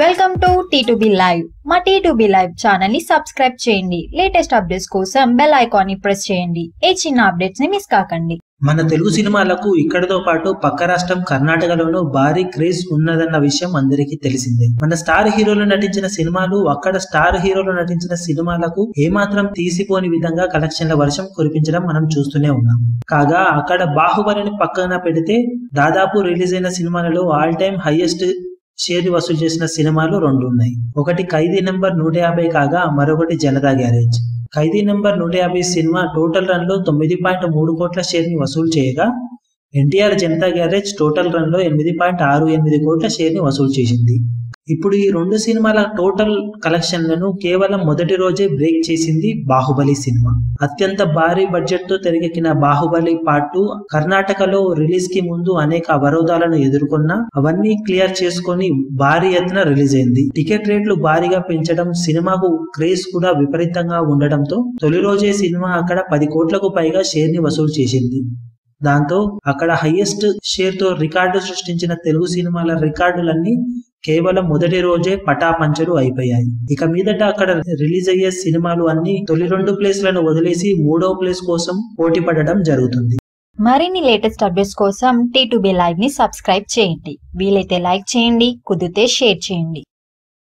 Welcome to T two B live మా T two B live ఛానల్ని subscribe చేయండి. Latest updates కోసం bell ఐకాన్ని ప్రెస్ చేయండి. ఏ చిన్న అప్డేట్స్ని మిస్ కాకండి. మన తెలుగు సినిమాలకు ఇక్కడితో పాటు పక్క రాష్ట్రం కర్ణాటకలోనూ భారీ క్రేజ్ ఉన్నదన్న విషయం అందరికీ తెలిసిందే. మన స్టార్ హీరోలు నటించిన సినిమాలు అక్కడ స్టార్ హీరోలు నటించిన సినిమాలకు ఏమాత్రం తీసిపోని విధంగా కలెక్షన్ల వర్షం కురిపించడం మనం చూస్తూనే ఉన్నాం. కాగా అక్కడ బాహుబలిని పక్కన పెడితే దాదాపు రిలీజ్ అయిన సినిమాలలో ఆల్ టైమ్ హైయెస్ట్ షేర్ వసూలు చేసిన సినిమాలు రెండు ఉన్నాయి. ఒకటి ఖైదీ నెంబర్ నూట యాభై కాగా మరొకటి జనతా గ్యారేజ్. ఖైదీ నెంబర్ నూట యాభై సినిమా టోటల్ రన్లో తొమ్మిది పాయింట్ మూడు కోట్ల షేర్ని వసూలు చేయగా ఎన్టీఆర్ జనతా గ్యారేజ్ టోటల్ రన్లో ఎనిమిది పాయింట్ ఆరు ఎనిమిది కోట్ల షేర్ని వసూలు చేసింది. ఇప్పుడు ఈ రెండు సినిమాల టోటల్ కలెక్షన్లను కేవలం మొదటి రోజే బ్రేక్ చేసింది బాహుబలి సినిమా. అత్యంత భారీ బడ్జెట్తో తెరకెక్కిన బాహుబలి పార్ట్ టూ కర్ణాటకలో రిలీజ్కి ముందు అనేక అవరోధాలను ఎదుర్కొన్నా అవన్నీ క్లియర్ చేసుకొని భారీ ఎత్తున రిలీజ్ అయింది. టికెట్ రేట్లు భారీగా పెంచడం సినిమాకు క్రేజ్ కూడా విపరీతంగా ఉండడంతో తొలి రోజే సినిమా అక్కడ పది కోట్లకు పైగా షేర్ని వసూలు చేసింది. దాంతో అక్కడ హైయెస్ట్ షేర్తో రికార్డు సృష్టించిన తెలుగు సినిమాల రికార్డులన్నీ కేవలం మొదటి రోజే పటాపంచలు అయిపోయాయి. ఇక మీదట అక్కడ రిలీజ్ అయ్యే సినిమాలు అన్ని తొలి రెండు ప్లేస్లను వదిలేసి మూడో ప్లేస్ కోసం పోటీ పడడం జరుగుతుంది. మరిన్ని లేటెస్ట్ అప్డేట్స్ కోసం టీ టు బి లైవ్ని సబ్స్క్రైబ్ చేయండి. వీలైతే లైక్ చేయండి కుదిరితే షేర్ చేయండి.